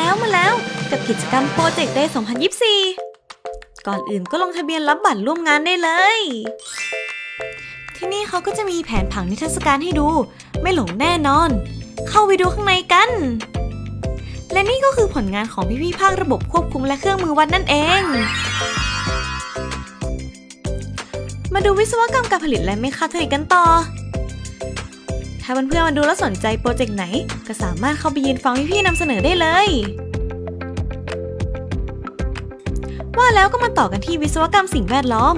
แล้วมาแล้ว กับกิจกรรมโปรเจกต์ Day 2024 ก่อนอื่นก็ลงทะเบียนรับบัตรร่วมงานได้เลย ที่นี่เขาก็จะมีแผนผังนิทรรศการให้ดู ไม่หลงแน่นอน เข้าไปดูข้างในกัน และนี่ก็คือผลงานของพี่ๆภาคระบบควบคุมและเครื่องมือวัดนั่นเอง มาดูวิศวกรรมการผลิตและเมคาทรอนิกกันต่อาเพื่อนๆมาดูแล้วสนใจโปรเจกต์ไหน ก็สามารถเข้าไปยืนฟังพี่ๆนำเสนอได้เลย ว่าแล้วก็มาต่อกันที่วิศวกรรมสิ่งแวดล้อม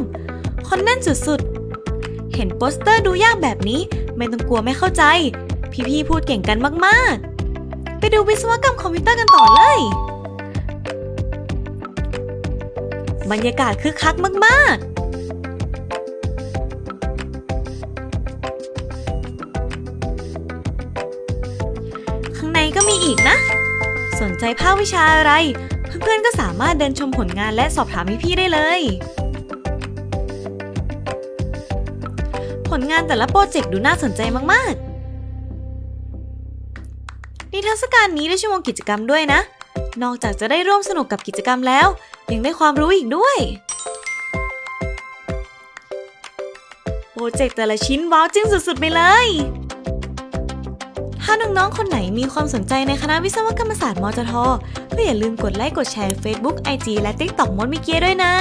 คนแน่นสุดๆ เห็นโปสเตอร์ดูยากแบบนี้ ไม่ต้องกลัวไม่เข้าใจ พี่ๆพูดเก่งกันมากๆ ไปดูวิศวกรรมคอมพิวเตอร์กันต่อเลย บรรยากาศคึกคักมากๆ ก็มีอีกนะ สนใจภาควิชาอะไร เพื่อนๆก็สามารถเดินชมผลงานและสอบถามพี่ๆได้เลย ผลงานแต่ละโปรเจกต์ดูน่าสนใจมากๆนิทรรศการนี้ได้ชั่วโมงกิจกรรมด้วยนะ นอกจากจะได้ร่วมสนุกกับกิจกรรมแล้ว ยังได้ความรู้อีกด้วยโปรเจกต์แต่ละชิ้นว้าวจึ้งสุดๆไปเลย ถ้าน้องๆ คนไหนมีความสนใจในคณะวิศวกรรมศาสตร์มจทก็อย่าลืมกดไลค์ กดแชร์ Facebook IG และ TikTok มดมิเกียด้วยนะ